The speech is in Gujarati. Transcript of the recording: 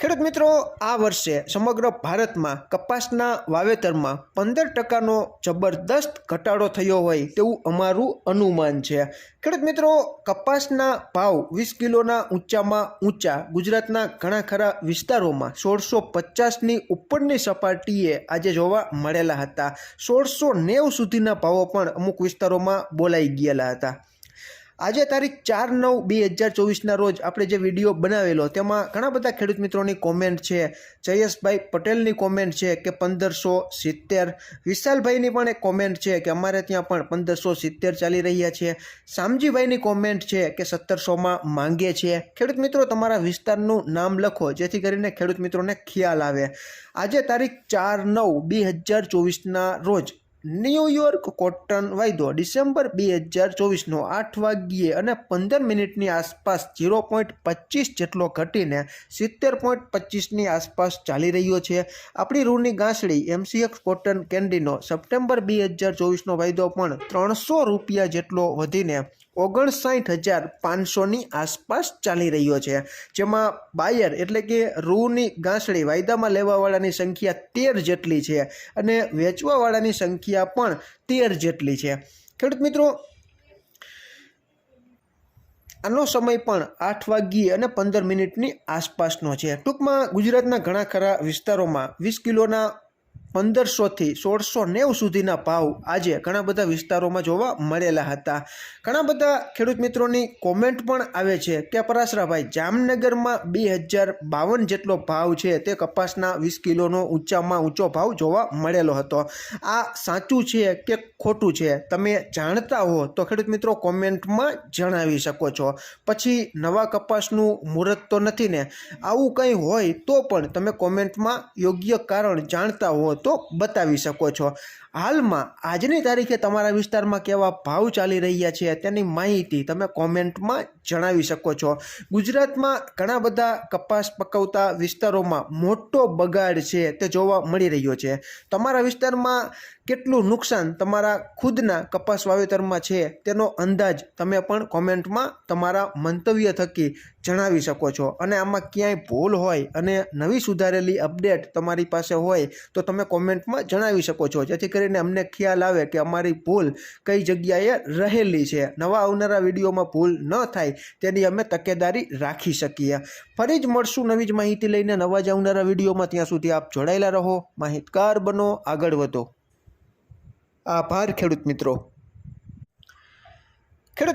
ખેડૂત મિત્રો, આ વર્ષે સમગ્ર ભારતમાં કપાસના વાવેતરમાં પંદર ટકાનો જબરદસ્ત ઘટાડો થયો હોય તેવું અમારું અનુમાન છે. ખેડૂત મિત્રો, કપાસના ભાવ વીસ કિલોના ઊંચામાં ઊંચા ગુજરાતના ઘણા ખરા વિસ્તારોમાં સોળસો પચાસની ઉપરની સપાટીએ આજે જોવા મળેલા હતા. સોળસો નેવ સુધીના ભાવો પણ અમુક વિસ્તારોમાં બોલાઈ ગયેલા હતા. આજે તારીખ ચાર નવ બે હજાર ચોવીસના રોજ આપણે જે વીડિયો બનાવેલો, તેમાં ઘણા બધા ખેડૂત મિત્રોની કોમેન્ટ છે, જયેશભાઈ પટેલની કોમેન્ટ છે કે પંદરસો સિત્તેર, વિશાલભાઈની પણ એક કોમેન્ટ છે કે અમારે ત્યાં પણ પંદરસો સિત્તેર ચાલી રહ્યા છે, શામજીભાઈની કોમેન્ટ છે કે સત્તરસોમાં માંગે છે. ખેડૂત મિત્રો, તમારા વિસ્તારનું નામ લખો, જેથી કરીને ખેડૂત મિત્રોને ખ્યાલ આવે. આજે તારીખ ચાર નવ બે હજાર ચોવીસના રોજ ન્યૂયોર્ક કોટન વાયદો ડિસેમ્બર બે હજાર ચોવીસનો આઠ વાગ્યે અને પંદર મિનિટની આસપાસ ઝીરો પોઈન્ટ પચીસ જેટલો ઘટીને સિત્તેર પોઈન્ટ પચીસની આસપાસ ચાલી રહ્યો છે. આપણી રૂની ગાંસડી એમસીએક્સ કોટન કેન્ડીનો સપ્ટેમ્બર બે હજાર ચોવીસનો વાયદો પણ ત્રણસો રૂપિયા જેટલો વધીને ઓગણસાઠ હજાર પાંચસોની આસપાસ ચાલી રહ્યો છે. જેમાં બાયર એટલે કે રૂની ગાંસડી વાયદામાં લેવાવાળાની સંખ્યા તેર જેટલી છે અને વેચવાવાળાની સંખ્યા પણ તેર જેટલી છે. ખેડૂત મિત્રો, આનો સમય પણ આઠ વાગ્યે અને પંદર મિનિટની આસપાસનો છે. ટૂંકમાં ગુજરાતના ઘણા ખરા વિસ્તારોમાં વીસ કિલોના પંદરસોથી સોળસો નેવું સુધીના ભાવ આજે ઘણા બધા વિસ્તારોમાં જોવા મળેલા હતા. ઘણા બધા ખેડૂત મિત્રોની કોમેન્ટ પણ આવે છે કે પરાશરાભાઈ, જામનગરમાં બે હજાર બાવન જેટલો ભાવ છે તે કપાસના વીસ કિલોનો ઊંચામાં ઊંચો ભાવ જોવા મળેલો હતો. આ સાચું છે કે ખોટું છે? તમે જાણતા હો તો ખેડૂત મિત્રો કોમેન્ટમાં જણાવી શકો છો. પછી નવા કપાસનું મુહૂર્ત તો નથી ને? આવું કંઈ હોય તો પણ તમે કોમેન્ટમાં યોગ્ય કારણ જાણતા હો તો બતાવી શકો છો. હાલમાં આજની તારીખે તમારા વિસ્તારમાં કેવા ભાવ ચાલી રહ્યા છે તેની માહિતી તમે કોમેન્ટમાં જણાવી શકો છો. ગુજરાતમાં ઘણા બધા કપાસ પકવતા વિસ્તારોમાં મોટો બગાડ છે તે જોવા મળી રહ્યો છે. તમારા વિસ્તારમાં કેટલું નુકસાન તમારા ખુદના કપાસ વાવેતરમાં છે તેનો અંદાજ તમે પણ કોમેન્ટમાં તમારા મંતવ્ય થકી જણાવી શકો છો. અને આમાં ક્યાંય ભૂલ હોય અને નવી સુધારેલી અપડેટ તમારી પાસે હોય તો તમે કોમેન્ટમાં જણાવી શકો છો. જેથી કરીને અમને ખ્યાલ આવે કે અમારી ભૂલ કઈ જગ્યાએ રહેલી છે. નવા આવનારા વિડીયોમાં ભૂલ ન થાય તેની અમે તકેદારી રાખી શકીએ. ફરી જ મળશું નવી જ માહિતી લઈને નવા જ આવનારા વિડીયોમાં. ત્યાં સુધી આપ જોડાયેલા રહો. માહિતગાર બનો, આગળ વધો. આભાર ખેડૂત મિત્રો.